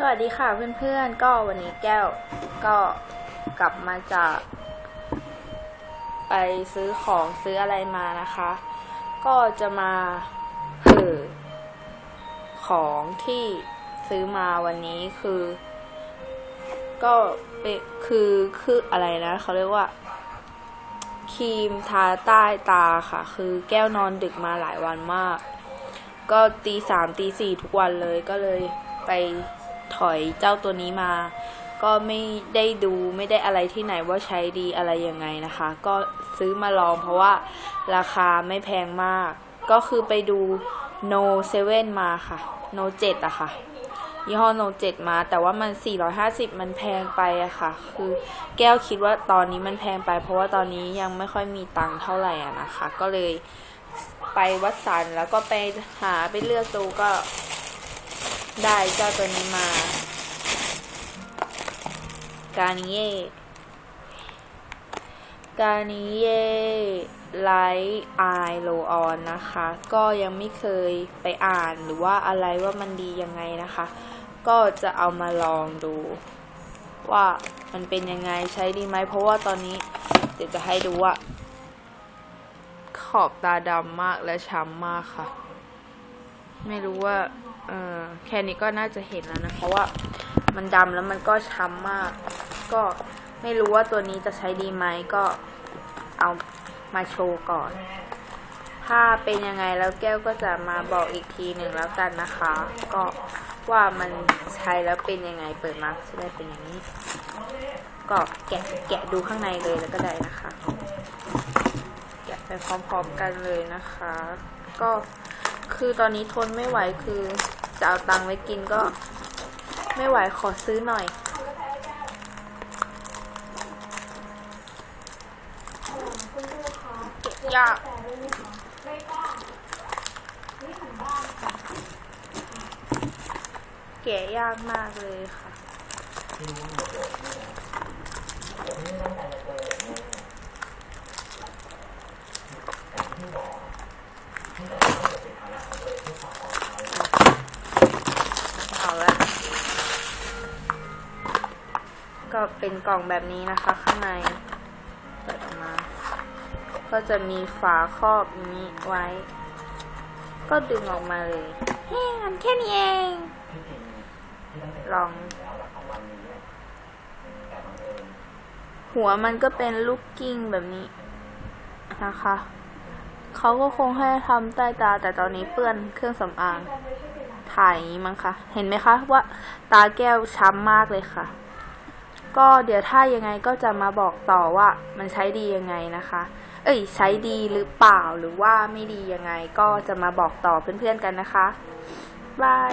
สวัสดีค่ะเพื่อนๆ ก็วันนี้แก้วก็กลับมาจาก ไปซื้อของซื้ออะไรมานะคะ ก็จะมาเผอของที่ซื้อมาวันนี้คือ ก็เป็นคือคืออะไรนะเขาเรียกว่าครีมทาใต้ตาค่ะ คือแก้วนอนดึกมาหลายวันมาก ก็ตีสามตีสี่ทุกวันเลยก็เลยไป ถอยเจ้าตัวนี้มา ก็ไม่ได้ดูไม่ได้อะไรที่ไหนว่าใช้ดีอะไรยังไงนะคะ ก็ซื้อมาลองเพราะว่าราคาไม่แพงมาก ก็คือไปดู No 7มาค่ะ No 7อะค่ะยี่ห้อ No 7มา แต่ว่ามัน 450 มันแพงไปอะค่ะ คือแก้วคิดว่าตอนนี้มันแพงไป เพราะว่าตอนนี้ยังไม่ค่อยมีตังค์เท่าไหร่อะนะคะ ก็เลยไปวัดสันแล้วก็ไปหาไปเลือกดูก็ ได้เจ้าตัวนี้มา กานิเย่กานิเย่ไลท์ไอโลออนนะคะ ก็ยังไม่เคยไปอ่านหรือว่าอะไรว่ามันดียังไงนะคะ ก็จะเอามาลองดู ว่ามันเป็นยังไงใช้ดีไหม เพราะว่าตอนนี้เดี๋ยวจะให้ดูว่า ขอบตาดำมากและช้ำมากค่ะ ไม่รู้ว่าเออแค่นี้ก็น่าจะเห็นแล้วนะ เพราะว่ามันดำแล้วมันก็ช้ำมาก ก็ไม่รู้ว่าตัวนี้จะใช้ดีไหมก็เอามาโชว์ก่อน ถ้าเป็นยังไงแล้วแก้วก็จะมาบอกอีกทีหนึ่งแล้วกันนะคะ ก็ว่ามันใช้แล้วเป็นยังไงเปิดมาจะได้เป็นอย่างนี้ ก็แกะแกะดูข้างในเลยแล้วก็ได้นะคะ แกะไปพร้อมๆกันเลยนะคะ ก็ คือตอนนี้ทนไม่ไหวคือจะเอาตังค์ไว้กินก็ ไม่ไหวขอซื้อหน่อย ยากแกะยากมากเลยค่ะ ก็เป็นกล่องแบบนี้นะคะ ข้างในเปิดออกมา ก็จะมีฝาครอบนี้ไว้ ก็ดึงออกมาเลยเฮ้มันแค่นี้เอง ลอง หัวมันก็เป็นลูกกิ้งแบบนี้นะคะเขาก็คงให้ทำใต้ตาแต่ตอนนี้เปื้อนเครื่องสำอางถ่ายอย่างนี้มั้งคะ เห็นไหมคะว่าตาแก้วช้ำมากเลยค่ะ ก็เดี๋ยวถ้ายังไงก็จะมาบอกต่อว่ามันใช้ดียังไงนะคะ เอ้ยใช้ดีหรือเปล่าหรือว่าไม่ดียังไงก็จะมาบอกต่อเพื่อนๆกันนะคะบาย